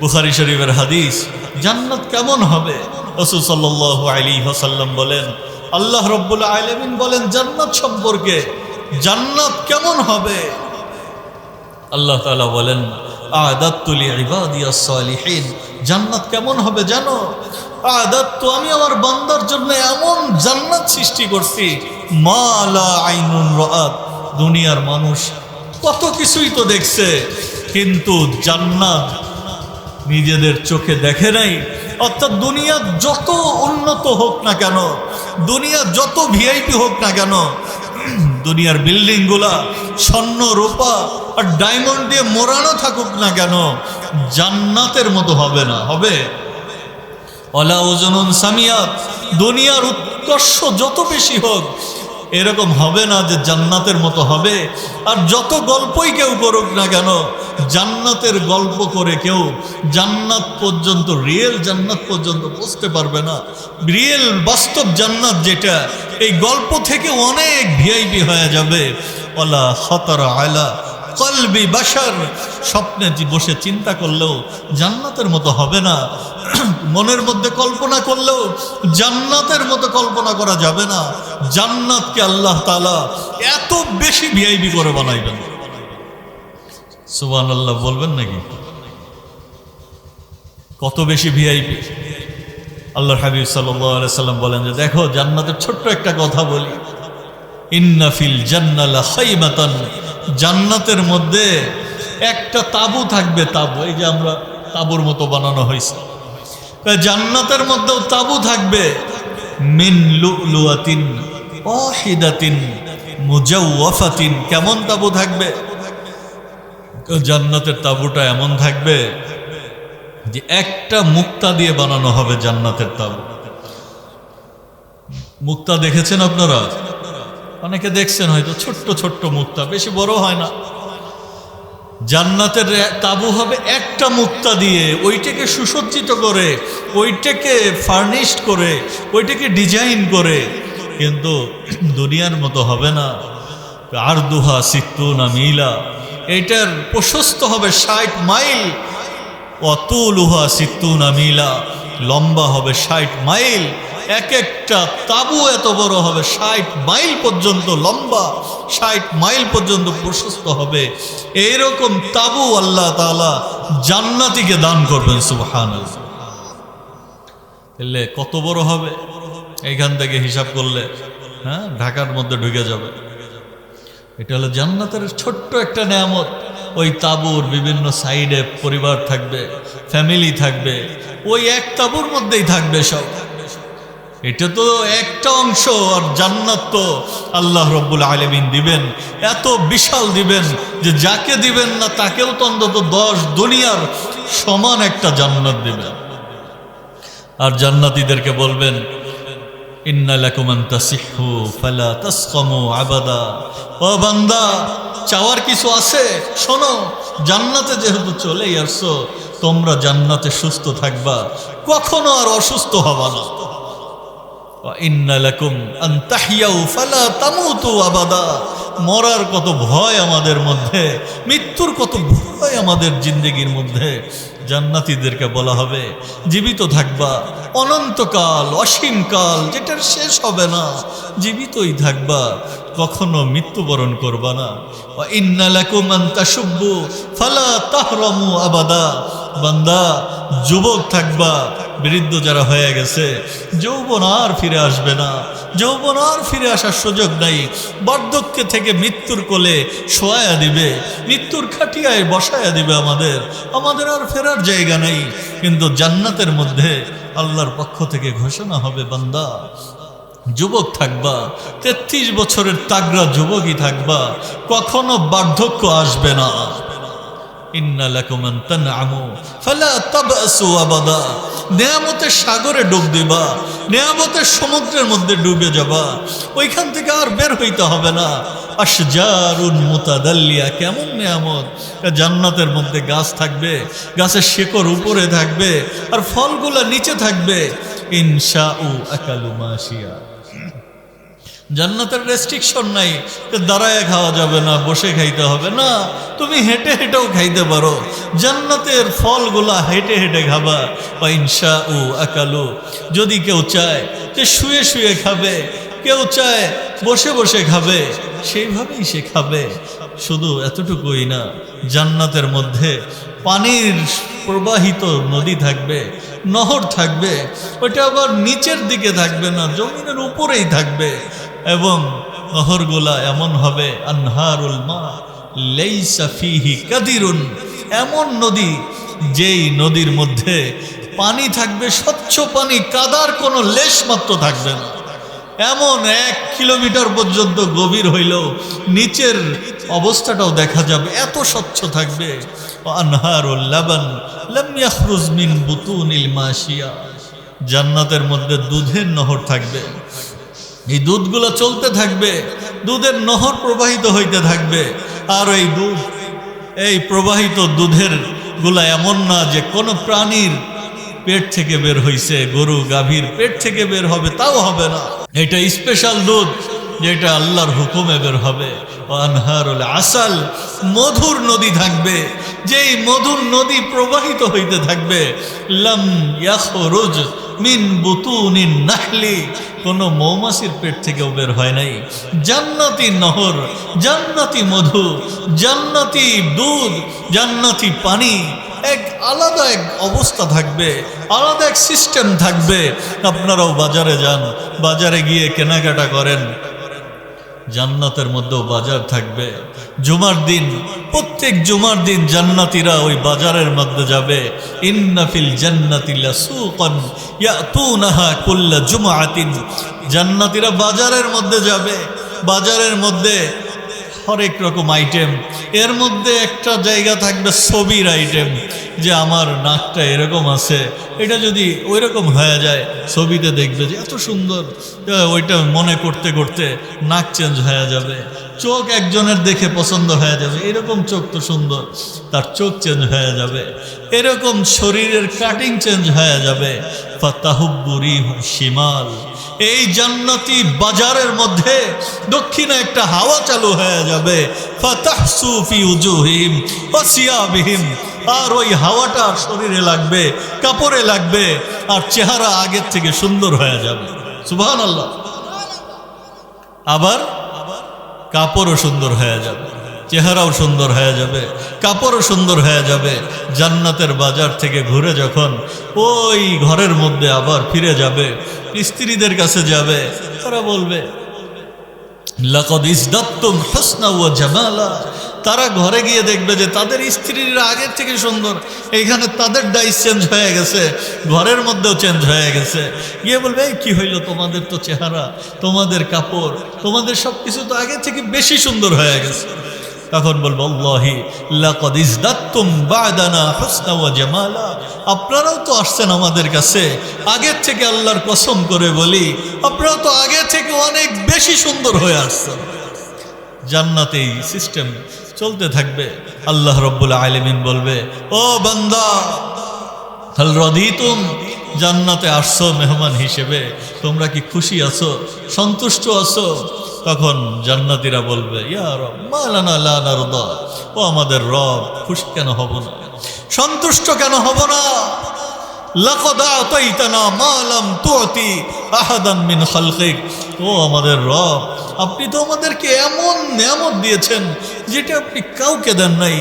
বুখারি শরীফের হাদিস, জান্নাত কেমন হবে? রসুল সাল্লাহ আলী হাসাল্লাম বলেন, আল্লাহ রব্বুল আলমিন বলেন, জান্নাত সম্পর্কে জান্নাত কেমন হবে? আল্লাহ তাআলা বলেন আদাত্তুলি ইবাদিয়া সালিহিন, জান্নাত কেমন হবে জানো? আদাত্তু, আমি আমার বান্দার জন্য এমন জান্নাত সৃষ্টি করছি মালা আইনুন রাত দুনিয়ার মানুষ কত কিছুই তো দেখছে, কিন্তু জান্নাত নিজেদের চোখে দেখে নাই। অর্থাৎ দুনিয়া যত উন্নত হোক না কেন, দুনিয়া যত ভিআইপি হোক না কেন, দুনিয়ার বিল্ডিংগুলা স্বর্ণ, রূপা আর ডায়মন্ড দিয়ে মোড়ানো থাকুক না কেন, জান্নাতের মতো হবে না, হবে? অলা ওজনুন সামিয়াত দুনিয়ার উৎকর্ষ যত বেশি হোক, এরকম হবে না যে জান্নাতের মতো হবে। আর যত গল্পই কেউ করুক না কেন জান্নাতের গল্প করে কেউ জান্নাত পর্যন্ত, রিয়েল জান্নাত পর্যন্ত পৌঁছতে পারবে না। রিয়েল বাস্তব জান্নাত যেটা, এই গল্প থেকে অনেক ভিআইপি হয়ে যাবে। ওলা খতরা আলা কলবি বাসার স্বপ্নে বসে চিন্তা করলেও জান্নাতের মতো হবে না। মনের মধ্যে কল্পনা করলেও জান্নাতের মতো কল্পনা করা যাবে না। জান্নাতকে আল্লাহ তালা এত বেশি ভিআইপি করে বানাইবেন। সুবান আল্লাহ বলবেন নাকি? কত বেশি ভিআইপি আল্লাহ হাবিব সাল্লাম বলেন যে, দেখো, জান্নাতের ছোট্ট একটা কথা বলি। ইন্নাফিল জান্নালা জান্নাতের মধ্যে একটা তাবু থাকবে, তাবু। এই যে আমরা তাবুর মতো বানানো হয়েছে। জান্নাতের মধ্যেও তাবু থাকবে। মিন লুআতিন ওয়াহিদাতিন মুজাওয়াফাতিন। কেমন তাবু থাকবে? জান্নাতের তাবুটা এমন থাকবে যে একটা মুক্তা দিয়ে বানানো হবে জান্নাতের তাবু। মুক্তা দেখেছেন আপনারা? অনেকে দেখছেন হয়তো ছোট্ট ছোট্ট মুক্তা, বেশি বড় হয় না। জান্নাতের তাবু হবে একটা মুক্তা দিয়ে ওইটাকে সুসজ্জিত করে, ওইটাকে ফার্নিশড করে, ওইটাকে ডিজাইন করে। কিন্তু দুনিয়ার মতো হবে না। আর দুহা সিত্তুনা মিলা। এটার প্রশস্ত হবে ষাট মাইল। অতুলুহা সিত্তুনা মিলা, লম্বা হবে ষাট মাইল। এক একটা তাবু এত বড় হবে ষাট মাইল পর্যন্ত লম্বা, ষাট মাইল পর্যন্ত প্রশস্ত হবে। এইরকম তাবু আল্লাহ তালা জান্নাতিকে দান করবেন সুবহান এলে কত বড় হবে? এইখান থেকে হিসাব করলে হ্যাঁ ঢাকার মধ্যে ঢুকে যাবে। এটা হলো জান্নাতের ছোট্ট একটা নেয়ামত। ওই তাবুর বিভিন্ন সাইডে পরিবার থাকবে, ফ্যামিলি থাকবে, ওই এক তাবুর মধ্যেই থাকবে সব। এটা তো একটা অংশ আর জান্নাত তো আল্লাহ রব্বুল আলমিন দিবেন। এত বিশাল দিবেন যে যাকে দিবেন না তাকেও তো অন্তত দশ দুনিয়ার সমান একটা জান্নাত দিবেন। আর জান্নাতীদেরকে বলবেন চাওয়ার কিছু আছে? শোনো, জান্নাতে যেহেতু চলেই আসছো, তোমরা জান্নাতে সুস্থ থাকবা, কখনো আর অসুস্থ হবা না। মরার কত ভয় আমাদের মধ্যে, মৃত্যুর কত ভয় আমাদের জিন্দগির মধ্যে। জান্নাতীদেরকে বলা হবে, জীবিত থাকবা, অনন্তকাল অসীমকাল যেটার শেষ হবে না, জীবিতই থাকবা, কখনো মৃত্যুবরণ করবা না। ইন্নালাকুম আন তাসুব্বু ফালা তাহরামু আবাদা। বান্দা, যুবক থাকবা। বৃদ্ধ যারা হয়ে গেছে, যৌবন আর ফিরে আসবে না। যৌবন আর ফিরে আসার সুযোগ নাই। বার্ধক্য থেকে মৃত্যুর কোলে শোয়া দিবে, মৃত্যুর খাটিয়ায় বসায়া দিবে আমাদের। আমাদের আর ফেরার জায়গা নেই। কিন্তু জান্নাতের মধ্যে আল্লাহর পক্ষ থেকে ঘোষণা হবে, বান্দা, যুবক থাকবা, তেত্রিশ বছরের তাগরা যুবকই থাকবা, কখনো বার্ধক্য আসবে না। নেয়ামতের সাগরে ডুব দিবা, নেয়ামতের সমুদ্রের মধ্যে ডুবে যাবা, ওইখান থেকে আর বের হইতে হবে না। আশজারুন মুতাদাল্লিয়া, কেমন নেয়ামত? জান্নাতের মধ্যে গাছ থাকবে, গাছের শেকড় উপরে থাকবে, আর ফলগুলা নিচে থাকবে। ইনশা উ আকালু মাসিয়া জান্নাতের রেস্ট্রিকশন নাই দাঁড়ায় খাওয়া যাবে না, বসে খাইতে হবে না। তুমি হেঁটে হেঁটেও খাইতে পারো। জান্নাতের ফলগুলা হেঁটে হেঁটে খাবা। বা ইনশা উ আকালু। যদি কেউ চায় যে শুয়ে শুয়ে খাবে, কেউ চায় বসে বসে খাবে, সেইভাবেই সে খাবে। শুধু এতটুকুই না, জান্নাতের মধ্যে পানির প্রবাহিত নদী থাকবে, নহর থাকবে ওটা আবার নিচের দিকে থাকবে না, জমিনের উপরেই থাকবে। এবং নহরগুলা এমন হবে, আনহারুল মা এমন নদী যেই নদীর মধ্যে পানি থাকবে, স্বচ্ছ পানি, কাদার কোনো লেশ মাত্র থাকবে না। এমন এক কিলোমিটার পর্যন্ত গভীর হইলেও নিচের অবস্থাটাও দেখা যাবে, এত স্বচ্ছ থাকবে। আনহারুল লাবান লাম ইয়াখরুজ বুতুনিল মাশিয়া। জান্নাতের মধ্যে দুধের নহর থাকবে। এই দুধগুলো চলতে থাকবে, দুধের নহর প্রবাহিত হইতে থাকবে। আর এই দুধ, এই প্রবাহিত দুধেরগুলা এমন না যে কোনো প্রাণীর পেট থেকে বের হইছে, গরু, গাভীর পেট থেকে বের হবে, তাও হবে না। এটা স্পেশাল দুধ যেটা আল্লাহর হুকুমে বের হবে। আনহারুল আসাল, মধুর নদী থাকবে। যেই মধুর নদী প্রবাহিত হইতে থাকবে লম লাম ইয়াখরুজ মিন বুতুনিন নাহলি, কোনো মৌমাছির পেট থেকেও বের হয় নাই। জান্নাতি নহর, জান্নাতি মধু, জান্নাতি দুধ, জান্নাতি পানি, এক আলাদা এক অবস্থা থাকবে, আলাদা এক সিস্টেম থাকবে। আপনারাও বাজারে যান, বাজারে গিয়ে কেনাকাটা করেন। জান্নাতের মধ্যেও বাজার থাকবে। জুমার দিন, প্রত্যেক জুমার দিন জান্নাতিরা ওই বাজারের মধ্যে যাবে। ইন্নাফিল জান্নাতিল্লা সুকন ইয়াতুনাহা কুল্লা জুমাআতিন। জান্নাতিরা বাজারের মধ্যে যাবে। বাজারের মধ্যে হরেক রকম আইটেম এর মধ্যে একটা জায়গা থাকবে ছবির আইটেম যে আমার নাকটা এরকম আছে। এটা যদি ওই রকম হয়ে যায়, ছবিতে দেখবে যে এত সুন্দর ওইটা মনে করতে করতে নাক চেঞ্জ হয়ে যাবে। চোখ একজনের দেখে পছন্দ হয়ে যাবে। এরকম চোখ তো সুন্দর, তার চোখ চেঞ্জ হয়ে যাবে। এরকম শরীরের কাটিং চেঞ্জ হয়ে যাবে। ফাতাহুব্বুরি শিমাল। এই জান্নাতি বাজারের মধ্যে দক্ষিণে একটা হাওয়া চালু হয়ে যাবে। ফাতাহসু ফি উজুহিম ওয়া সিয়াবিহিম। আর ওই হাওয়াটা শরীরে লাগবে, কাপড়ে লাগবে, আর চেহারা আগের থেকে সুন্দর হয়ে যাবে। সুবহানাল্লাহ। আবার কাপড়ও সুন্দর হয়ে যাবে। চেহারাও সুন্দর হয়ে যাবে, কাপড়ও সুন্দর হয়ে যাবে। জান্নাতের বাজার থেকে ঘুরে যখন ওই ঘরের মধ্যে আবার ফিরে যাবে, স্ত্রীদের কাছে যাবে, তারা বলবে, লাকদ ওয়া জামালা। তারা ঘরে গিয়ে দেখবে যে তাদের স্ত্রীরা আগের থেকে সুন্দর। এইখানে তাদের ডাইস চেঞ্জ হয়ে গেছে, ঘরের মধ্যেও চেঞ্জ হয়ে গেছে। গিয়ে বলবে, এই কি হইল তোমাদের তো চেহারা, তোমাদের কাপড়, তোমাদের সব কিছু তো আগের থেকে বেশি সুন্দর হয়ে গেছে। তখন বলব ওয়া আপনারাও তো আসছেন আমাদের কাছে। আগের থেকে আল্লাহর কসম করে বলি, আপনারা তো আগে থেকে অনেক বেশি সুন্দর হয়ে আসছেন। জান্নাতে এই সিস্টেম চলতে থাকবে। আল্লাহ রব্বুল আলমিন বলবে, ও বান্দা, হাল জান্নাতে আসছো মেহমান হিসেবে। তোমরা কি খুশি আছো? সন্তুষ্ট আছো? তখন জান্নাতিরা বলবে, ইয়া ও আমাদের রব, খুশ কেন হব না? সন্তুষ্ট কেন হব না? ও আমাদের আপনি তো আমাদেরকে এমন নিয়ামত দিয়েছেন, যেটা আপনি কাউকে দেন নাই।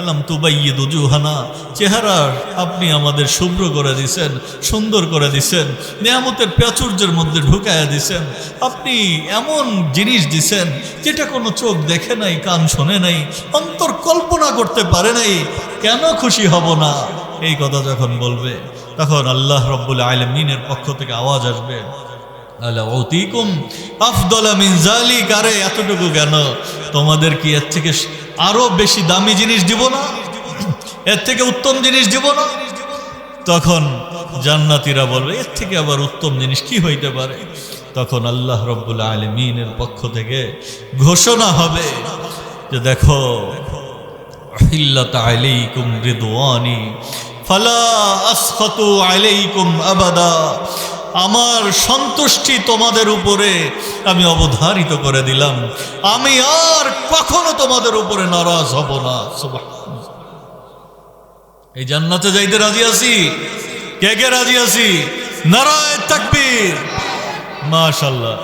আলাম তুবাইয়িদ উজুহানা চেহারা আপনি আমাদের শুভ্র করে দিছেন, সুন্দর করে দিছেন, নিয়ামতের প্রাচুর্যের মধ্যে ঢুকায়া দিছেন। আপনি এমন জিনিস দিছেন যেটা কোনো চোখ দেখে নাই, কান শোনে নাই, অন্তর কল্পনা করতে পারে নাই, কেন খুশি হব না? এই কথা যখন বলবে, তখন আল্লাহ রব্বুল আলমিনের পক্ষ থেকে আওয়াজ আসবে। আফদলা মিন জালিক আরে এতটুকু কেন? তোমাদের কি এর থেকে আরও বেশি দামি জিনিস দিব না, এর থেকে উত্তম জিনিস দিব না। তখন জান্নাতীরা বলবে, এর থেকে আবার উত্তম জিনিস কি হইতে পারে? তখন আল্লাহ রব্বুল আলমিনের পক্ষ থেকে ঘোষণা হবে যে, দেখো আলাইকুম রিদওয়ানি, ফালা আসখাতু আলাইকুম আবাদা আমার সন্তুষ্টি তোমাদের উপরে আমি অবধারিত করে দিলাম। আমি আর কখনো তোমাদের উপরে নারাজ হব না। এই জান্নাতে যাইতে রাজি আছি? কে কে রাজি আছি? নারায় তাকবীর। মাশাল্লাহ